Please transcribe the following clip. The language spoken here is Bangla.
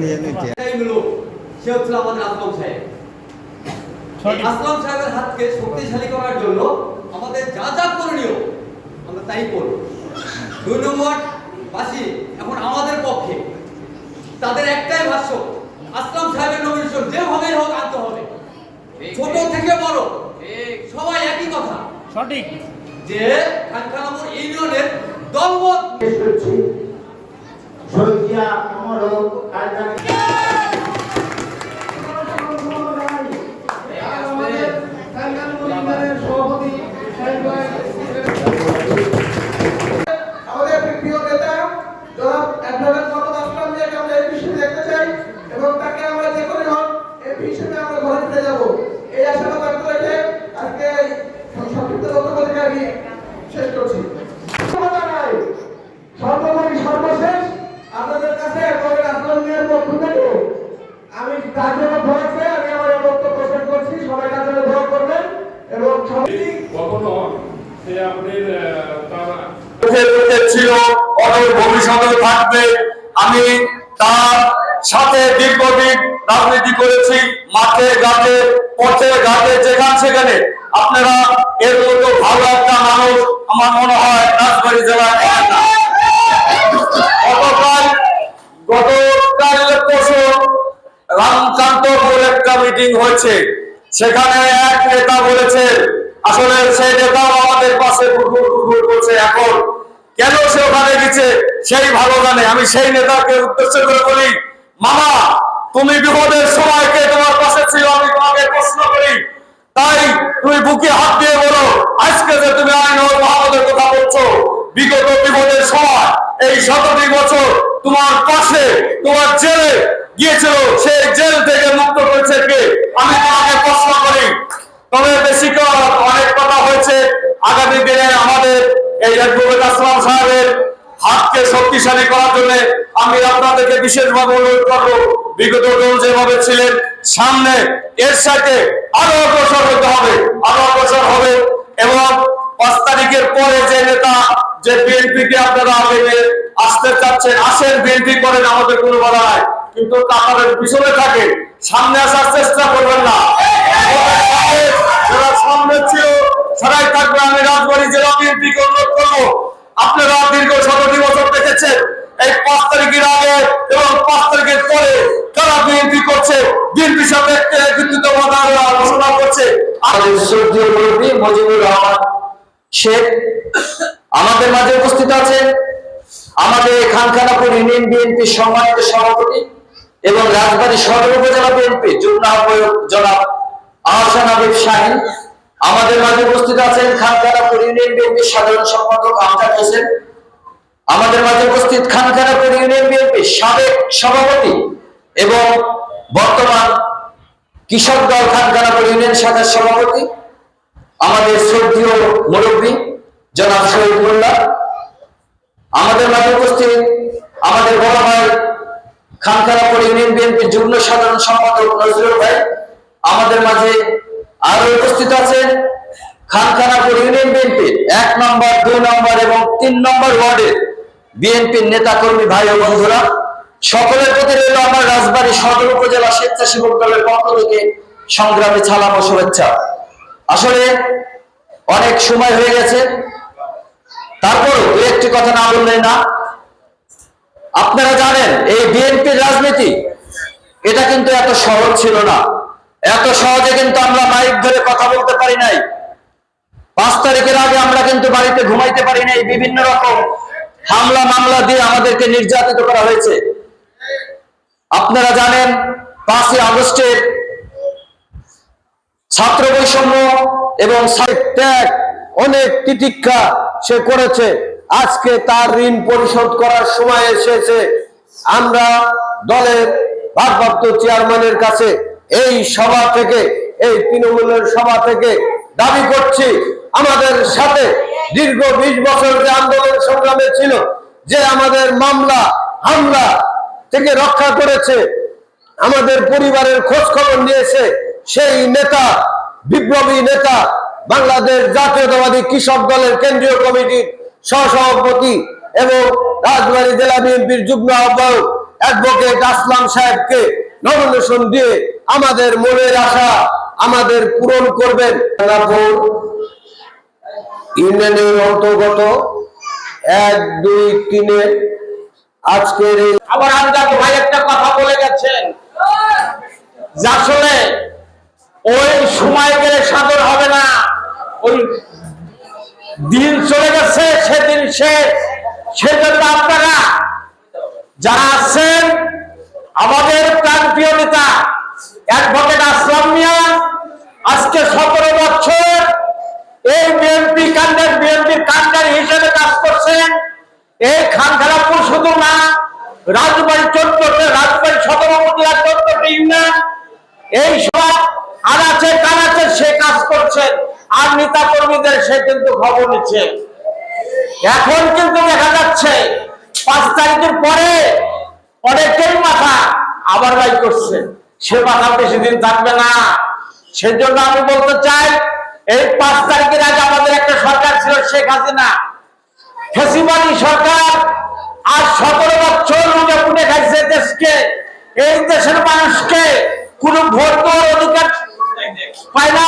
নিয়ে নিতে। সে হচ্ছে আমাদের আসলাম সাহেব। আসলাম সাহেবের হাতকে শক্তিশালী করার জন্য আমাদের যা যা করণীয় আমরা তাই করব। দুই নম্বর বাসী এখন আমাদের পক্ষে। তাদের একটাই ভাষ্য আসলাম সাহেবের নমিনেশন যেভাবেই হোক আনতে হবে। ছোট থেকে বড়। সবাই একই কথা। সঠিক। যে খানখানাপুর ইউনিয়নের করছি শহীদিয়া অমরক কালকানি আমাদের একটি প্রিয় নেতা জনাব অ্যাডভোকেট মোহাম্মদ আসলাম মিয়াকে আমরা এমপি হিসেবে দেখতে চাই এবং তাকে আমরা যে করে হোক এমপি হিসেবে আমরা ঘরে ফিরে যাব এই আশাটা ব্যক্ত রেখে আজকে এই সংক্ষিপ্ত বক্তব্য থেকে আমি শেষ করছি ধন্যবাদ জানাই। সর্বোপরি সর্বশেষ আপনাদের কাছে অ্যাডভোকেট আসলাম মিয়ার পক্ষ থেকে আমি তার জন্য দোয়া করে আমি আমার এই বক্তব্য শেষ করছি সবাই তার জন্য দোয়া করবেন এবং সবাই কখনো সে আপনার আহ, তার চোখের মধ্যে আমি তার সাথে দীর্ঘদিন রাজনীতি করেছি মাঠে ঘাটে পথে ঘাটে যেখানে সেখানে আপনারা এর মতো ভালো একটা মানুষ আমার মনে হয় রাজবাড়ী জেলায়। গতকাল গতকাল পরশু রামকান্তপুর একটা মিটিং হয়েছে সেখানে এক নেতা বলেছে আসলে সেই নেতাও আমাদের পাশে করছে এখন। কেন সে ওখানে গেছে? সেই ভালো জানে। আমি সেই নেতাকে উদ্দেশ্য করে বলি, মামা, তুমি বিপদের সময় কে তোমার পাশে ছিল? আমি তোমাকে প্রশ্ন করি। তাই তুমি বুকে হাত দিয়ে বলো, আজকে যে তুমি আইন ও মহাপদের কথা বলছো, বিগত বিপদের সময়, এই শতাধিক বছর তোমার পাশে, তোমার জেলে গিয়েছিল। সেই জেল থেকে মুক্ত করেছে কে? আমি তোমাকে প্রশ্ন করি তবে বেশি অনেক কথা হয়েছে। আগামী দিনে আমাদের এই আসলাম সাহেবের হাতকে শক্তিশালী করার জন্য আমি আপনাদেরকে বিশেষভাবে অনুরোধ করব, বিগত যেভাবে ছিলেন, সামনে এর সাথে আরও অগ্রসর হতে হবে, আরও অগ্রসর হবে। এবং পাঁচ তারিখের পরে যে নেতা, যে বিএনপি কে আপনারা আগে আসতে চাচ্ছেন, আসেন, বিএনপি করেন, আমাদের কোনো বাধা নাই। কিন্তু কাতারের পিছনে থাকে, সামনে আসার চেষ্টা করবেন না। সামনে ছিল থাকবে, আমি রাজবাড়ী জেলা বিএনপি অনুরোধ করব। আপনারা দীর্ঘ সতেরো বছর দেখেছেন, এই পাঁচ তারিখের আগে এবং পাঁচ তারিখের পরে তারা বিএনপি করছে, বিএনপির সাথে একত্রিত ঘোষণা করছে। মজিবুর রহমান শেখ আমাদের মাঝে উপস্থিত আছেন আমাদের খানখানাপুর ইউনিয়ন বিএনপির সম্মানিত সভাপতি এবং রাজবাড়ী সদর উপজেলা বিএনপি যুগ্ম আহ্বায়ক জনাব আহসান আবিব শাহিন আমাদের মাঝে উপস্থিত আছেন খানখানাপুর ইউনিয়ন বিএনপির সাধারণ সম্পাদক আমজাদ হোসেন। আমাদের মাঝে উপস্থিত খানখানাপুর ইউনিয়ন বিএনপির সাবেক সভাপতি এবং বর্তমান কৃষক দল খানখানাপুর ইউনিয়ন শাখার সভাপতি, আমাদের শ্রদ্ধীয় মুরব্বী জনাব শহীদ মোল্লা। আমাদের মাঝে উপস্থিত আমাদের বড় ভাই খানখানাপুর ইউনিয়ন বিএনপির যুগ্ম সাধারণ সম্পাদক নজরুল ভাই। আমাদের মাঝে আরও উপস্থিত আছেন খানখানাপুর ইউনিয়ন বিএনপির এক নম্বর, দুই নম্বর এবং তিন নম্বর ওয়ার্ডের বিএনপির নেতা কর্মী ভাই ও বন্ধুরা, সকলের প্রতি রইল আমার রাজবাড়ী সদর উপজেলা স্বেচ্ছাসেবক দলের পক্ষ থেকে সংগ্রামী ছালাম শুভেচ্ছা। আসলে অনেক সময় হয়ে গেছে, তারপরও দু একটি কথা না বললে না। আপনারা জানেন, এই বিএনপির রাজনীতি, এটা কিন্তু এত সহজ ছিল না। এত সহজে কিন্তু আমরা মাইক ধরে কথা বলতে পারি নাই। পাঁচ তারিখের আগে আমরা কিন্তু বাড়িতে ঘুমাইতে পারি নাই, বিভিন্ন রকম হামলা মামলা দিয়ে আমাদেরকে নির্যাতিত করা হয়েছে। আপনারা জানেন, পাঁচই আগস্টের ছাত্র বৈষম্য এবং ত্যাগ অনেক তিতিক্ষা সে করেছে। আজকে তার ঋণ পরিশোধ করার সময় এসেছে। আমরা দলের ভারপ্রাপ্ত চেয়ারম্যানের কাছে এই সভা থেকে, এই তৃণমূলের সভা থেকে দাবি করছি, আমাদের সাথে দীর্ঘ বিশ বছর যে আন্দোলন সংগ্রামে ছিল, যে আমাদের মামলা, হামলা থেকে রক্ষা করেছে, আমাদের পরিবারের খোঁজ খবর নিয়েছে সেই নেতা, বিপ্লবী নেতা, বাংলাদেশ জাতীয়তাবাদী কৃষক দলের কেন্দ্রীয় কমিটির সহসভাপতি এবং রাজবাড়ী জেলা বিএনপির যুগ্ম আহ্বায়ক অ্যাডভোকেট আসলাম সাহেবকে নমিনেশন দিয়ে আমাদের মনের আশা আমাদের পূরণ করবেন। ইউনিয়নের অন্তর্গত এক, দুই, তিনে আজকের আবার ভাই একটা কথা বলে গেছেন। আসলে ওই সময় গেলে সাদর হবে না। ওই দিন চলে গেছে, সেদিন শেষ। সেজন্য আপনারা যারা আছেন, আমাদের অ্যাডভোকেট আসলাম মিয়া আজকে সতেরো বছর এই বিএনপি কান্ডার বিএনপির কান্ডার হিসেবে কাজ করছেন এই খানখানাপুর শুধু না, রাজবাড়ি চোদ্দতে, রাজবাড়ি সতেরো মন্দিরা চোদ্দটি ইউনিয়ন, এই সব আনাচে কানাচে সে কাজ করছেন আর নেতা কর্মীদের সে কিন্তু খবর নিচ্ছে। এখন কিন্তু দেখা যাচ্ছে, পাঁচ তারিখের পরে অনেকেই মাথা আবার বাই করছে। সে বাসা বেশি দিন থাকবে না। সেজন্য আমি বলতে চাই, এই পাঁচ তারিখের আগে আমাদের একটা সরকার ছিল, শেখ হাসিনা। ফেসিবাদী সরকার আর সতেরো বছর লুটে পুটে খাইছে দেশকে। এই দেশের মানুষকে কোনো ভোট দেওয়ার অধিকার পায় না।